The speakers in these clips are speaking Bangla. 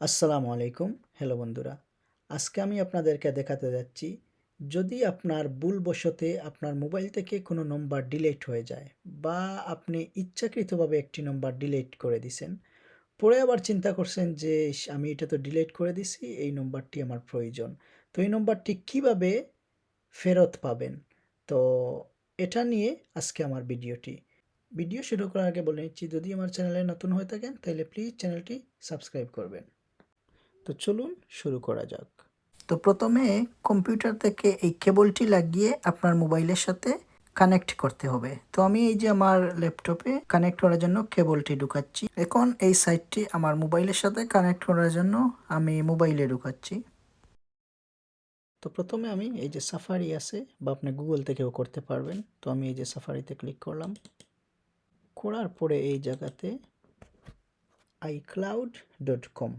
আসসালামু আলাইকুম, হ্যালো বন্ধুরা। আজকে আমি আপনাদেরকে দেখাতে যাচ্ছি, যদি আপনার ভুলবশতে আপনার মোবাইল থেকে কোনো নম্বর ডিলিট হয়ে যায় বা আপনি ইচ্ছাকৃতভাবে একটি নম্বর ডিলিট করে দিছেন, পরে আবার চিন্তা করছেন যে আমি এটা তো ডিলিট করে দিছি, এই নম্বরটি আমার প্রয়োজন। তো এই নম্বরটি কীভাবে ফেরত পাবেন? তো এটা নিয়ে আজকে আমার ভিডিওটি। ভিডিও শুরু করার আগে বলে নিচ্ছি, যদি আমার চ্যানেলে নতুন হয়ে থাকেন, তাহলে প্লিজ চ্যানেলটি সাবস্ক্রাইব করবেন। তো চলুন শুরু করা যাক। তো প্রথমে কম্পিউটার থেকে এই কেবলটি লাগিয়ে আপনার মোবাইলের সাথে কানেক্ট করতে হবে। তো আমি এই যে আমার ল্যাপটপে কানেক্ট করার জন্য কেবলটি ঢুকাচ্ছি। এখন এই সাইটটি আমার মোবাইলের সাথে কানেক্ট করার জন্য আমি মোবাইলে ঢুকাচ্ছি। তো প্রথমে আমি এই যে সাফারি আছে বা আপনি গুগল থেকেও করতে পারবেন। তো আমি এই যে সাফারিতে ক্লিক করলাম। করার পরে এই জায়গাতে আইক্লাউড ডট কম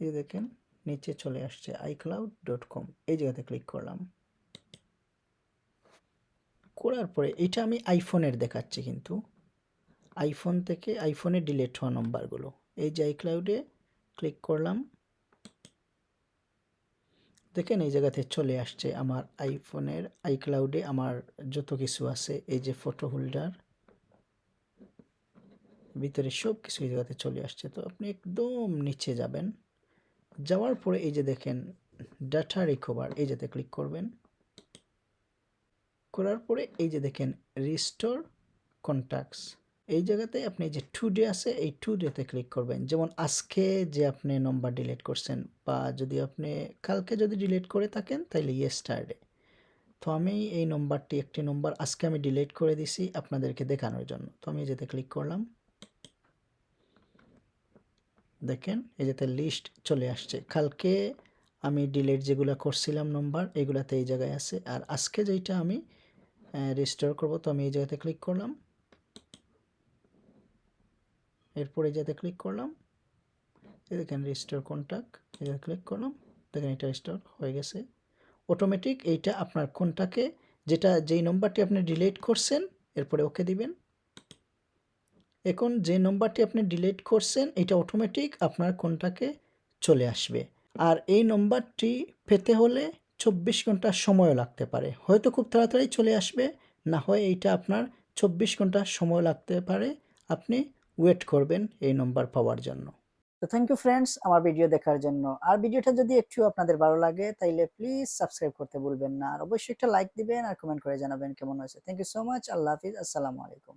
এই দেখেন, নিচে চলে আসছে আইক্লাউড ডট কম এই জায়গাতে ক্লিক করলাম। করার পরে এটা আমি আইফোনের দেখাচ্ছি কিন্তু। আইফোন থেকে আইফোনে ডিলিট হওয়া নম্বরগুলো এই যে আইক্লাউডে ক্লিক করলাম। দেখেন এই জায়গাতে চলে আসছে আমার আইফোনের আইক্লাউডে আমার যত কিছু আছে, এই যে ফটো হোল্ডার ভিতরে সব কিছু এই জায়গাতে চলে আসছে। তো আপনি একদম নিচে যাবেন। যাওয়ার পরে এই যে দেখেন ডাটা রিকভার এই যাতে ক্লিক করবেন। করার পরে এই যে দেখেন রিস্টোর কন্ট্যাক্টস এই জায়গাতে আপনি যে টু ডে আছে, এই টু ডেতে ক্লিক করবেন। যেমন আজকে যে আপনি নম্বর ডিলিট করছেন, বা যদি আপনি কালকে যদি ডিলিট করে থাকেন তাহলে ইয়েস্টারডে তো আমি এই নম্বরটি একটি নম্বর আজকে আমি ডিলিট করে দিছি আপনাদেরকে দেখানোর জন্য। তো আমি যেতে ক্লিক করলাম। দেখেন, এই যাতে লিস্ট চলে আসছে। কালকে আমি ডিলেট যেগুলো করছিলাম নম্বর এগুলাতে এই জায়গায় আছে। আর আজকে যেটা আমি রেজিস্টার করব, তো আমি এই জায়গাতে ক্লিক করলাম। এরপরে যাতে ক্লিক করলাম। এই দেখেন রেজিস্টার কন্ট্যাক্ট এই ক্লিক করলাম। দেখেন, এটা রেজিস্টার হয়ে গেছে। অটোমেটিক এইটা আপনার কোনটাকে, যেটা যেই নম্বরটি আপনি ডিলিট করছেন, এরপরে ওকে দিবেন। এখন যে নম্বরটি আপনি ডিলিট করছেন, এটা অটোমেটিক আপনার কোনটাকে চলে আসবে। আর এই নম্বরটি পেতে হলে চব্বিশ ঘণ্টা সময়ও লাগতে পারে। হয়তো খুব তাড়াতাড়ি চলে আসবে, না হয় এইটা আপনার চব্বিশ ঘণ্টা সময় লাগতে পারে। আপনি ওয়েট করবেন এই নম্বর পাওয়ার জন্য। তো থ্যাংক ইউ ফ্রেন্ডস আমার ভিডিও দেখার জন্য। আর ভিডিওটা যদি একটু আপনাদের ভালো লাগে, তাইলে প্লিজ সাবস্ক্রাইব করতে ভুলবেন না। আর অবশ্যই একটা লাইক দিবেন আর কমেন্ট করে জানাবেন কেমন হয়েছে। থ্যাংক ইউ সো মাচ আল্লাহ হাফিজ, আসসালামু আলাইকুম।